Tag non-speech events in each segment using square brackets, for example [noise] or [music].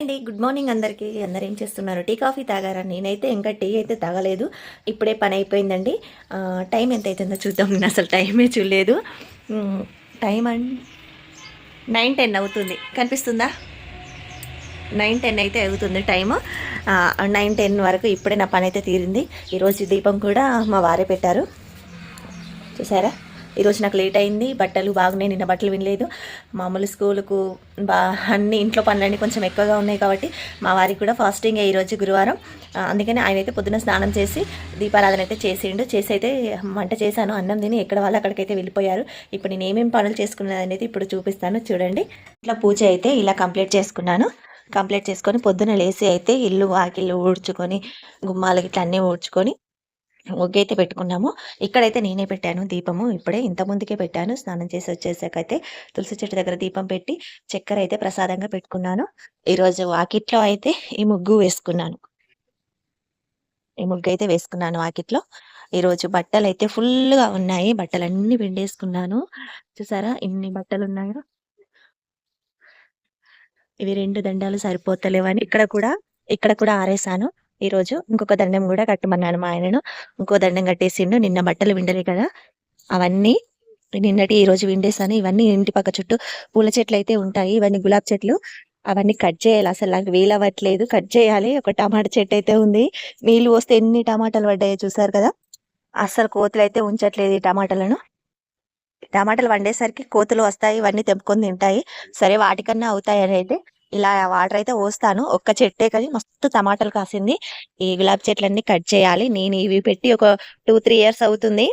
అండి. Good morning అందరికీ. అందరు ఏం చేస్తున్నారు? టీ కాఫీ తాగారా? నేనైతే ఇంకా టీ అయితే తాగలేదు. ఇప్పుడే పని అయిపోయిందండి. టైం ఎంత అవుతుందో చూద్దాం. నేను అసలు టైమే చూడలేదు. టైం అండ్ నైన్ టెన్ అవుతుంది. కనిపిస్తుందా? నైన్ టెన్ అయితే అవుతుంది టైము. నైన్ టెన్ వరకు ఇప్పుడే నా పని అయితే తీరింది. ఈరోజు దీపం కూడా మా వారే పెట్టారు. చూసారా? ఈరోజు నాకు లేట్ అయింది బట్టలు బాగున్నాయి నిన్న బట్టలు వినలేదు. మామూలు స్కూలుకు బా అన్ని ఇంట్లో పనులన్నీ కొంచెం ఎక్కువగా ఉన్నాయి కాబట్టి మా వారికి కూడా ఫాస్టింగ్ ఈరోజు గురువారం. అందుకని ఆయన అయితే పొద్దున స్నానం చేసి దీపారాధన అయితే చేసిండు. చేసి అయితే వంట చేశాను అన్నం తిని ఎక్కడ వాళ్ళు అక్కడికైతే వెళ్ళిపోయారు. ఇప్పుడు నేను ఏమేమి పనులు చేసుకున్నది అనేది ఇప్పుడు చూపిస్తాను చూడండి. ఇట్లా పూజ అయితే ఇలా కంప్లీట్ చేసుకున్నాను. కంప్లీట్ చేసుకొని పొద్దున లేసి అయితే ఇల్లు వాకిళ్ళు ఊడ్చుకొని గుమ్మాలకి ఇట్లా అన్నీ ఊడ్చుకొని ముగ్గు అయితే పెట్టుకున్నాము. ఇక్కడైతే నేనే పెట్టాను దీపము. ఇప్పుడే ఇంత ముందుకే పెట్టాను. స్నానం చేసి వచ్చేసాక అయితే తులసి చెట్టు దగ్గర దీపం పెట్టి చక్కెర అయితే ప్రసాదంగా పెట్టుకున్నాను. ఈరోజు వాకిట్లో అయితే ఈ ముగ్గు వేసుకున్నాను. ఈ ముగ్గు అయితే వేసుకున్నాను వాకిట్లో ఈరోజు బట్టలు అయితే ఫుల్గా ఉన్నాయి. బట్టలన్నీ పిండేసుకున్నాను. చూసారా ఇన్ని బట్టలు ఉన్నాయో ఇవి రెండు దండాలు సరిపోతలేవని ఇక్కడ కూడా ఇక్కడ కూడా ఆరేసాను. ఈ రోజు ఇంకొక దండం కూడా కట్టమన్నాను మా ఆయనను. ఇంకో దండం కట్టేసిండు. నిన్న బట్టలు విండలే కదా. అవన్నీ నిన్నటి ఈ రోజు విండేసాను. ఇవన్నీ ఇంటి పక్క చుట్టూ పూల చెట్లు అయితే ఉంటాయి. ఇవన్నీ గులాబ్ చెట్లు. అవన్నీ కట్ చేయాలి. అసలు నాకు వీలవ్వట్లేదు. కట్ చేయాలి. ఒక టమాటా చెట్టు అయితే ఉంది. నీళ్ళు పోస్తే ఎన్ని టమాటాలు పడ్డాయో చూసారు కదా. అస్సలు కోతులు అయితే ఉంచట్లేదు ఈ టమాటాలను. టమాటాలు వండేసరికి కోతులు వస్తాయి. ఇవన్నీ తెంపుకొని తింటాయి. సరే వాటికన్నా అవుతాయి అని అయితే ఇలా వాటర్ అయితే పోస్తాను. ఒక్క చెట్టే కానీ మస్తు టమాటాలు కాసింది. ఈ గులాబీ చెట్లన్నీ కట్ చేయాలి. నేను ఇవి పెట్టి ఒక టూ త్రీ ఇయర్స్ అవుతుంది.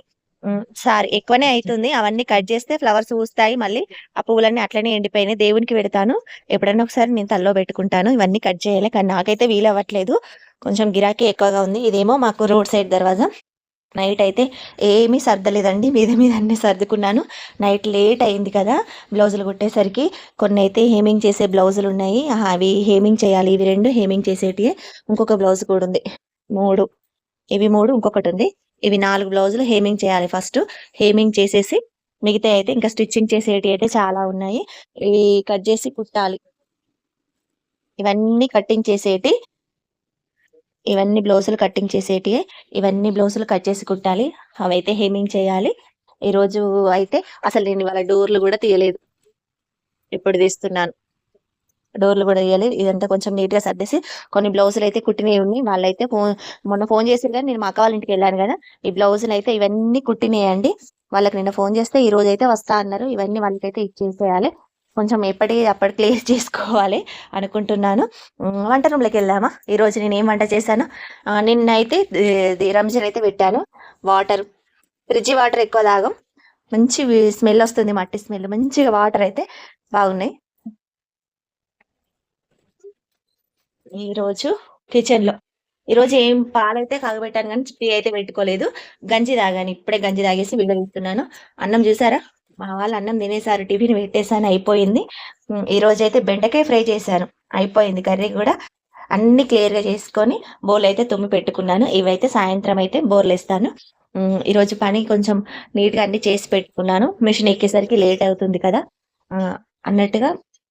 సారీ ఎక్కువనే అవుతుంది. అవన్నీ కట్ చేస్తే ఫ్లవర్స్ పూస్తాయి. మళ్ళీ ఆ పువ్వులన్నీ అట్లనే ఎండిపోయినాయి. దేవునికి పెడతాను. ఎప్పుడైనా ఒకసారి నేను తల్లో పెట్టుకుంటాను. ఇవన్నీ కట్ చేయాలి. కానీ నాకైతే వీలు అవ్వట్లేదు కొంచెం గిరాకీ ఎక్కువగా ఉంది. ఇదేమో మాకు రోడ్ సైడ్ దర్వాజా. నైట్ అయితే ఏమీ సర్దలేదండి. మీద మీద అన్నీ సర్దుకున్నాను. నైట్ లేట్ అయింది కదా బ్లౌజులు కుట్టేసరికి. కొన్ని అయితే హేమింగ్ చేసే బ్లౌజులు ఉన్నాయి. అవి హేమింగ్ చేయాలి. ఇవి రెండు హేమింగ్ చేసేటివి ఇంకొక బ్లౌజ్ కూడా ఉంది. మూడు. ఇవి మూడు ఇంకొకటి ఉంది. ఇవి నాలుగు బ్లౌజులు హేమింగ్ చేయాలి ఫస్ట్. హేమింగ్ చేసేసి మిగతా అయితే ఇంకా స్టిచ్చింగ్ చేసేటి అయితే చాలా ఉన్నాయి. ఇవి కట్ చేసి కుట్టాలి. ఇవన్నీ కట్టింగ్ చేసేటి ఇవన్నీ బ్లౌజులు కట్టింగ్ చేసేటివి ఇవన్నీ బ్లౌజులు కట్ చేసి కుట్టాలి. అవైతే హేమింగ్ చేయాలి. ఈ రోజు అయితే అసలు నేను ఇవాళ డోర్లు కూడా తీయలేదు. ఇప్పుడు తీస్తున్నాను. డోర్లు కూడా తీయలేదు. ఇదంతా కొంచెం నీట్గా సర్దేసి కొన్ని బ్లౌజులు అయితే కుట్టినవి ఉన్నాయి. వాళ్ళైతే ఫోన్ మొన్న ఫోన్ చేశారు కానీ నేను మా అక్క వాళ్ళ ఇంటికి వెళ్ళాను కదా. ఈ బ్లౌజులు అయితే ఇవన్నీ కుట్టినాయండి. వాళ్ళకి నిన్న ఫోన్ చేస్తే ఈ రోజు అయితే వస్తా అన్నారు. ఇవన్నీ వాళ్ళకైతే ఇచ్చేసేయాలి. కొంచెం ఎప్పటికి అప్పటి క్లియర్ చేసుకోవాలి అనుకుంటున్నాను. వంట రూమ్లోకి వెళ్దామా? ఈరోజు నేను ఏం వంట చేశాను? నిన్నైతే నిన్న అయితే రంజన్ అయితే పెట్టాను. వాటర్ ఫ్రిడ్జ్ వాటర్ ఎక్కువ తాగం. మంచి స్మెల్ వస్తుంది మట్టి స్మెల్. మంచిగా వాటర్ అయితే బాగున్నాయి. ఈరోజు కిచెన్లో. ఈరోజు ఏం పాలైతే కాగబెట్టాను కానీ టీ అయితే పెట్టుకోలేదు. గంజి తాగాను. ఇప్పుడే గంజి తాగేసి విడదీస్తున్నాను అన్నం చూసారా? మా వాళ్ళు అన్నం తినేసారు టిఫిన్ పెట్టేసాను అయిపోయింది. ఈరోజు అయితే బెండకాయ ఫ్రై చేశాను అయిపోయింది కర్రీ కూడా. అన్ని క్లియర్గా చేసుకొని బోర్లు అయితే తుమ్మి పెట్టుకున్నాను. ఇవైతే సాయంత్రం అయితే బోర్లు వేస్తాను. ఈరోజు పని కొంచెం నీట్గా అన్ని చేసి పెట్టుకున్నాను. మిషన్ ఎక్కేసరికి లేట్ అవుతుంది కదా. అన్నట్టుగా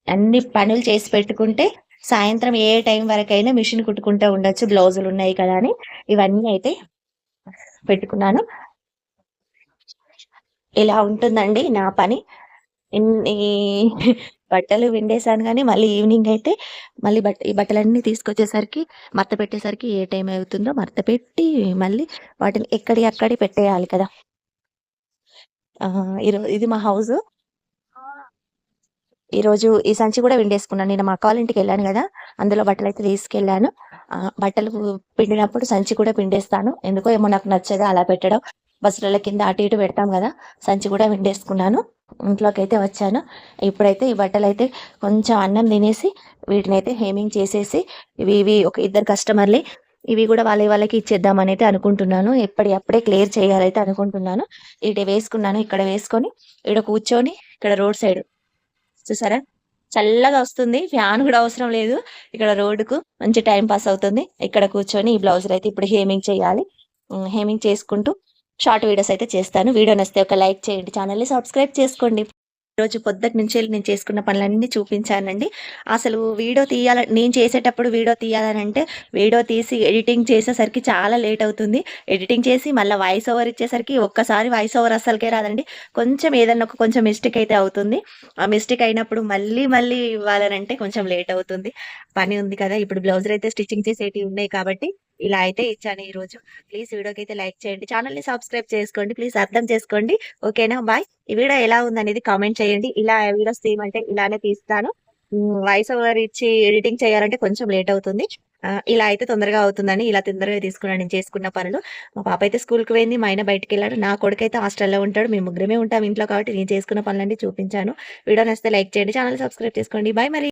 అన్ని పనులు చేసి పెట్టుకుంటే సాయంత్రం ఏ టైం వరకైనా మిషన్ కుట్టుకుంటూ ఉండొచ్చు. బ్లౌజులు ఉన్నాయి కదా అని. ఇవన్నీ అయితే పెట్టుకున్నాను. ఇలా ఉంటుందండి నా పని. ఇన్ని [laughs] బట్టలు విండేసాను కానీ మళ్ళీ ఈవినింగ్ అయితే మళ్ళీ బట్ట ఈ బట్టలన్నీ తీసుకొచ్చేసరికి మడత పెట్టేసరికి ఏ టైం అవుతుందో మడత పెట్టి మళ్ళీ వాటిని ఎక్కడి అక్కడి పెట్టేయాలి కదా. ఆ, ఈరో- ఇది మా హౌస్ ఈ రోజు ఈ సంచి కూడా విండేసుకున్నాను. నేను మా అక్క వాళ్ళ ఇంటికి వెళ్ళాను కదా అందులో బట్టలు అయితే తీసుకెళ్ళాను. బట్టలు పిండినప్పుడు సంచి కూడా పిండేస్తాను. ఎందుకో ఏమో నాకు నచ్చదు అలా పెట్టడం. బస్సుల కింద అటు ఇటు పెడతాం కదా సంచి కూడా విండేసుకున్నాను. ఇంట్లోకి అయితే వచ్చాను. ఇప్పుడైతే ఈ బట్టలు అయితే కొంచెం అన్నం తినేసి వీటిని అయితే హేమింగ్ చేసేసి ఇవి ఇవి ఒక ఇద్దరు కస్టమర్లే ఇవి కూడా వాళ్ళ వాళ్ళకి ఇచ్చేద్దామని అయితే అనుకుంటున్నాను. ఎప్పటి అప్పుడే క్లియర్ చేయాలైతే అనుకుంటున్నాను. ఇటు వేసుకున్నాను ఇక్కడ వేసుకొని ఇక్కడ కూర్చొని ఇక్కడ రోడ్ సైడ్. చూసారా? చల్లగా వస్తుంది. ఫ్యాన్ కూడా అవసరం లేదు. ఇక్కడ రోడ్డుకు మంచి టైం పాస్ అవుతుంది. ఇక్కడ కూర్చొని ఈ బ్లౌజులు అయితే ఇప్పుడు హేమింగ్ చేయాలి. హేమింగ్ చేసుకుంటూ షార్ట్ వీడియోస్ అయితే చేస్తాను. వీడియో నచ్చితే ఒక లైక్ చేయండి. ఛానల్ని సబ్స్క్రైబ్ చేసుకోండి. రోజు పొద్దుటి నుంచి నేను చేసుకున్న పనులన్నీ చూపించానండి. అసలు వీడియో తీయాల నేను చేసేటప్పుడు వీడియో తీయాలనంటే వీడియో తీసి ఎడిటింగ్ చేసేసరికి చాలా లేట్ అవుతుంది. ఎడిటింగ్ చేసి మళ్ళీ వాయిస్ ఓవర్ ఇచ్చేసరికి ఒక్కసారి వాయిస్ ఓవర్ అస్సలకే రాదండి. కొంచెం ఏదన్నా ఒక కొంచెం మిస్టేక్ అయితే అవుతుంది. ఆ మిస్టేక్ అయినప్పుడు మళ్ళీ మళ్ళీ ఇవ్వాలనంటే కొంచెం లేట్ అవుతుంది. పని ఉంది కదా. ఇప్పుడు బ్లౌజర్ అయితే స్టిచ్చింగ్ చేసేటివి ఉన్నాయి కాబట్టి ఇలా అయితే ఇచ్చాను ఈ రోజు ప్లీజ్ వీడియోకి అయితే లైక్ చేయండి. ఛానల్ని సబ్స్క్రైబ్ చేసుకోండి. ప్లీజ్ అర్థం చేసుకోండి. ఓకేనా? బాయ్. ఈ వీడియో ఎలా ఉందనేది కామెంట్ చేయండి. ఇలా వీడియోస్ తీయమంటే ఇలానే తీస్తాను. వాయిస్ ఓవర్ ఇచ్చి ఎడిటింగ్ చేయాలంటే కొంచెం లేట్ అవుతుంది. ఇలా అయితే తొందరగా అవుతుందని ఇలా తొందరగా తీసుకున్నాను. నేను చేసుకున్న పనులు. మా పాప అయితే స్కూల్కి పోయింది. మా ఆయన బయటకు వెళ్ళాడు. నా కొడుకు అయితే హాస్టల్లో ఉంటాడు. మేము ముగ్గురమే ఉంటాం ఇంట్లో కాబట్టి నేను చేసుకున్న పనులన్నీ చూపించాను. వీడియో నచ్చితే లైక్ చేయండి. ఛానల్ సబ్స్క్రైబ్ చేసుకోండి. బాయ్ మరి.